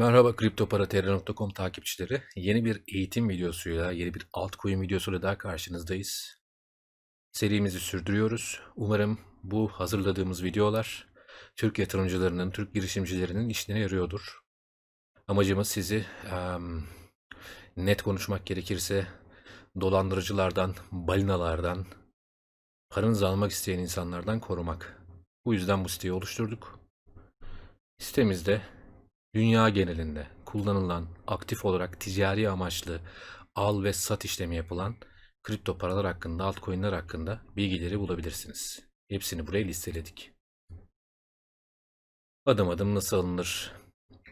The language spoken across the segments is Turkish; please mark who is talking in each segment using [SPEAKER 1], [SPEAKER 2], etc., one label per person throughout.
[SPEAKER 1] Merhaba kriptoparatr.com takipçileri. Yeni bir eğitim videosuyla, yeni bir altcoin videosuyla daha karşınızdayız. Serimizi sürdürüyoruz. Umarım bu hazırladığımız videolar Türk yatırımcılarının, Türk girişimcilerinin işine yarıyordur. Amacımız sizi em, net konuşmak gerekirse dolandırıcılardan, balinalardan, paranızı almak isteyen insanlardan korumak. Bu yüzden bu siteyi oluşturduk. Sitemizde dünya genelinde kullanılan aktif olarak ticari amaçlı al ve sat işlemi yapılan kripto paralar hakkında, altcoin'ler hakkında bilgileri bulabilirsiniz. Hepsini buraya listeledik. Adım adım nasıl alınır,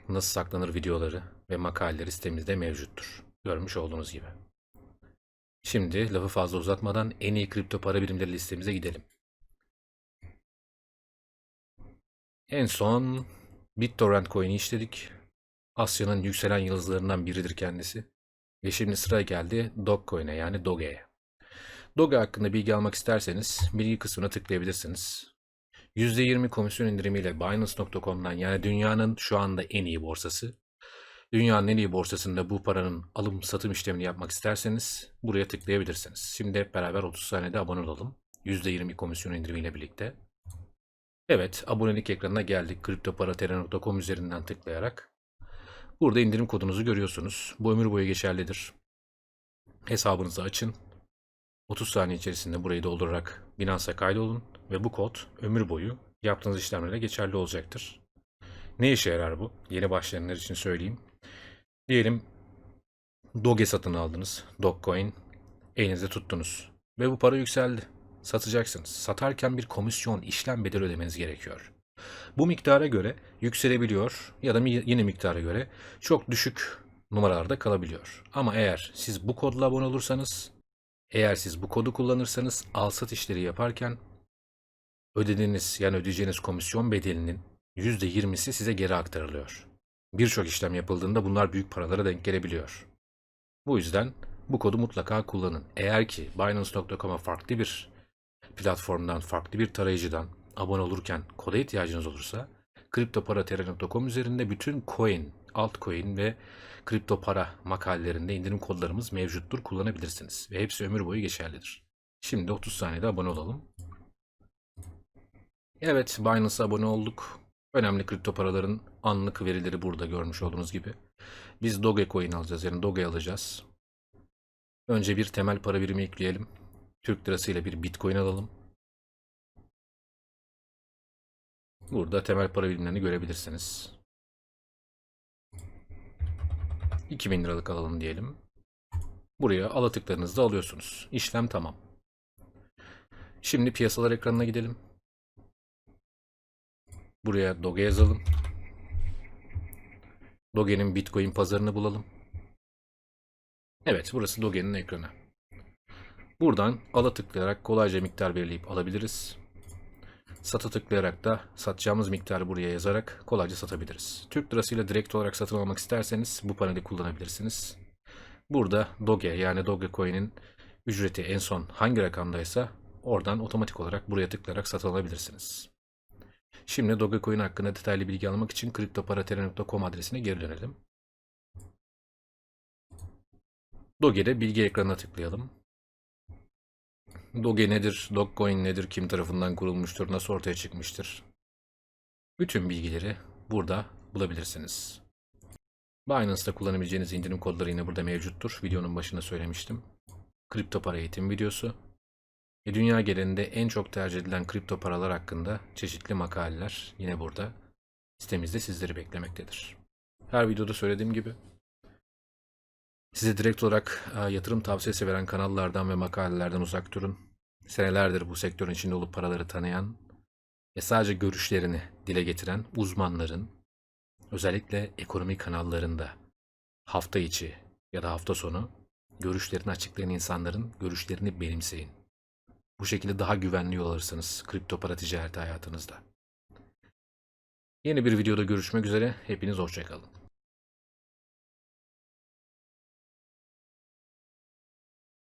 [SPEAKER 1] nasıl saklanır videoları ve makaleleri sitemizde mevcuttur. Görmüş olduğunuz gibi. Şimdi lafı fazla uzatmadan en iyi kripto para birimleri listemize gidelim. En son BitTorrent coin'i işledik. Asya'nın yükselen yıldızlarından biridir kendisi. Ve şimdi sıra geldi Dogecoin'e yani Doge'ye. Doge hakkında bilgi almak isterseniz bilgi kısmına tıklayabilirsiniz. %20 komisyon indirimiyle Binance.com'dan yani dünyanın şu anda en iyi borsası. Dünyanın en iyi borsasında bu paranın alım satım işlemini yapmak isterseniz buraya tıklayabilirsiniz. Şimdi hep beraber 30 saniyede abone olalım. %20 komisyon indirimiyle birlikte. Evet, abonelik ekranına geldik. kriptoparatr.com üzerinden tıklayarak. Burada indirim kodunuzu görüyorsunuz. Bu ömür boyu geçerlidir. Hesabınızı açın. 30 saniye içerisinde burayı doldurarak Binance'a kaydolun ve bu kod ömür boyu yaptığınız işlemlerle geçerli olacaktır. Ne işe yarar bu? Yeni başlayanlar için söyleyeyim. Diyelim Doge satın aldınız. Dogecoin elinizde tuttunuz. Ve bu para yükseldi satacaksınız. Satarken bir komisyon işlem bedeli ödemeniz gerekiyor. Bu miktara göre yükselebiliyor ya da yine miktara göre çok düşük numaralarda kalabiliyor. Ama eğer siz bu kodla abone olursanız, eğer siz bu kodu kullanırsanız al sat işleri yaparken ödediğiniz yani ödeyeceğiniz komisyon bedelinin %20'si size geri aktarılıyor. Birçok işlem yapıldığında bunlar büyük paralara denk gelebiliyor. Bu yüzden bu kodu mutlaka kullanın. Eğer ki Binance.com'a farklı bir platformdan, farklı bir tarayıcıdan abone olurken koda ihtiyacınız olursa kriptoparatr.com üzerinde bütün coin, altcoin ve kripto para makalelerinde indirim kodlarımız mevcuttur. Kullanabilirsiniz. Ve hepsi ömür boyu geçerlidir. Şimdi 30 saniyede abone olalım. Evet, Binance'a abone olduk. Önemli kripto paraların anlık verileri burada görmüş olduğunuz gibi. Biz Dogecoin alacağız yani Doge alacağız. Önce bir temel para birimi ekleyelim. Türk lirası ile bir Bitcoin alalım. Burada temel para birimlerini görebilirsiniz. 2000 liralık alalım diyelim. Buraya ala tıklarınızda alıyorsunuz. İşlem tamam. Şimdi piyasalar ekranına gidelim. Buraya Doge yazalım. Doge'nin Bitcoin pazarını bulalım. Evet, burası Doge'nin ekranı. Buradan ala tıklayarak kolayca miktar belirleyip alabiliriz. Sata tıklayarak da satacağımız miktarı buraya yazarak kolayca satabiliriz. Türk lirasıyla direkt olarak satın almak isterseniz bu paneli kullanabilirsiniz. Burada Doge yani Dogecoin'in ücreti en son hangi rakamdaysa oradan otomatik olarak buraya tıklayarak satın alabilirsiniz. Şimdi Dogecoin hakkında detaylı bilgi almak için kriptoparatr.com adresine geri dönelim. Doge'de bilgi ekranına tıklayalım. Doge nedir, Dogecoin nedir, kim tarafından kurulmuştur, nasıl ortaya çıkmıştır? Bütün bilgileri burada bulabilirsiniz. Binance'da kullanabileceğiniz indirim kodları yine burada mevcuttur. Videonun başında söylemiştim. Kripto para eğitim videosu. Ve dünya genelinde en çok tercih edilen kripto paralar hakkında çeşitli makaleler yine burada sitemizde sizleri beklemektedir. Her videoda söylediğim gibi Size direkt olarak e, yatırım tavsiyesi veren kanallardan ve makalelerden uzak durun. Senelerdir bu sektörün içinde olup paraları tanıyan ve sadece görüşlerini dile getiren uzmanların özellikle ekonomi kanallarında hafta içi ya da hafta sonu görüşlerini açıklayan insanların görüşlerini benimseyin. Bu şekilde daha güvenli yol alırsınız kripto para ticareti hayatınızda. Yeni bir videoda görüşmek üzere. Hepiniz hoşçakalın.